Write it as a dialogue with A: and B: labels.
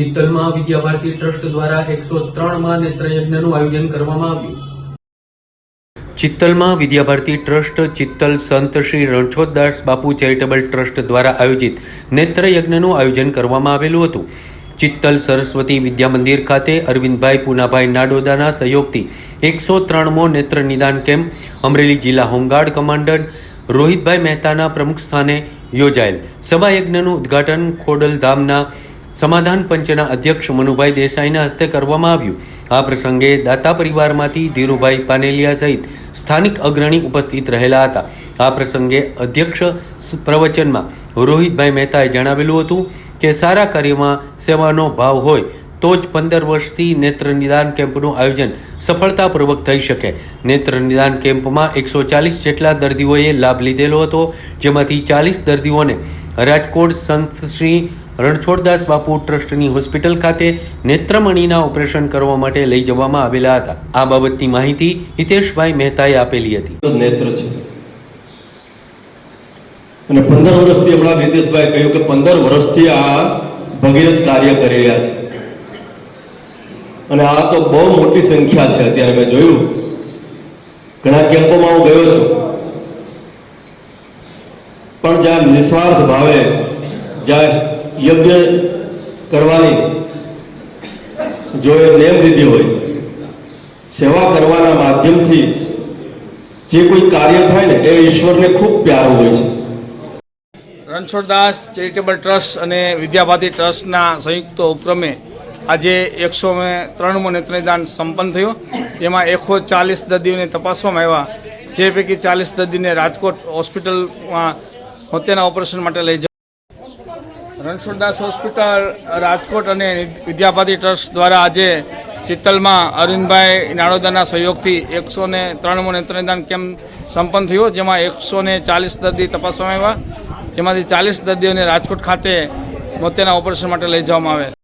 A: ચિત્તલમાં Vidyabharati trust દ્વારા એકસો ત્રણમાં નેત્રયજ્ઞનું આયોજન કરવામાં આવ્યું. ચિત્તલમાં વિદ્યાભારતી ટ્રસ્ટ, ચિત્તલ સંત શ્રી રણછોડદાસ બાપુ ચેરિટેબલ ટ્રસ્ટ દ્વારા આયોજિત નેત્રયજ્ઞનું આયોજન કરવામાં આવેલું હતું. ચિત્તલ સરસ્વતી વિદ્યા મંદિર ખાતે અરવિંદભાઈ પૂનાભાઈ નાડોદાના સહયોગથી એકસો ત્રણમો નેત્ર નિદાન કેમ્પ, અમરેલી જિલ્લા હોમગાર્ડ કમાન્ડન્ટ રોહિતભાઈ મહેતાના પ્રમુખ સ્થાને યોજાયેલ. સભાયજ્ઞનું ઉદ્ઘાટન ખોડલધામના સમાધાન પંચના અધ્યક્ષ મનુભાઈ દેસાઈના હસ્તે કરવામાં આવ્યું. આ પ્રસંગે દાતા પરિવારમાંથી ધીરુભાઈ પાનેલિયા સહિત સ્થાનિક અગ્રણી ઉપસ્થિત રહેલા હતા. આ પ્રસંગે અધ્યક્ષ પ્રવચનમાં રોહિતભાઈ મહેતાએ જણાવેલું હતું કે, સારા કાર્યમાં સેવાનો ભાવ હોય તો જ પંદર વર્ષથી નેત્ર નિદાન કેમ્પનું આયોજન સફળતાપૂર્વક થઈ શકે. નેત્ર નિદાન કેમ્પમાં એકસો ચાલીસ જેટલા દર્દીઓએ લાભ લીધેલો હતો, જેમાંથી ચાલીસ દર્દીઓને રાજકોટ સંત શ્રી રણછોડદાસ બાપુ ટ્રસ્ટની હોસ્પિટલ ખાતે નેત્રમણીના ઓપરેશન કરવા માટે લઈ જવામાં આવેલા હતા. આ બાબતની માહિતી હિતેશભાઈ મહેતાએ આપેલી હતી.
B: નેત્ર છે. અને પંદર વર્ષથી હમણાં નીતિશભાઈ કહ્યું કે પંદર વર્ષથી આ ભગીરથ કાર્ય કરી રહ્યા છે. અને આ તો બહુ મોટી સંખ્યા છે, અત્યારે મેં જોયું. ઘણા કેમ્પોમાં હું ગયો છું. પણ જ્યાં નિસ્વાર્થ ભાવે, જ્યાં યજ્ઞ કરવાની જો એ નેમ લીધી હોય, સેવા કરવાના માધ્યમથી જે કોઈ કાર્ય થાય ને, એ ઈશ્વરને ખૂબ પ્યારું હોય છે.
C: રણછોડદાસ ચેરિટેબલ ટ્રસ્ટ અને વિદ્યાભાતી ટ્રસ્ટના સંયુક્ત ઉપક્રમે આજે એકસો ત્રણમો નેત્રદાન સંપન્ન થયો. જેમાં એકસો ચાલીસ દર્દીઓને તપાસવામાં આવ્યા. જે પૈકી ચાલીસ દર્દીને રાજકોટ હોસ્પિટલમાં મોતિયાના ઓપરેશન માટે લઈ રણછોડદાસ હોસ્પિટલ, રાજકોટ અને વિદ્યાપતિ ટ્રસ્ટ દ્વારા આજે ચિત્તલમાં અરવિંદભાઈ નાળોદાના સહયોગથી એકસો ને ત્રણમો નેત્રદાન કેમ્પ સંપન્ન થયો, જેમાં એકસો ને ચાલીસ દર્દી તપાસવામાં આવ્યા, જેમાંથી ચાલીસ દર્દીઓને રાજકોટ ખાતે મોતિયાના ઓપરેશન માટે લઈ જવામાં આવે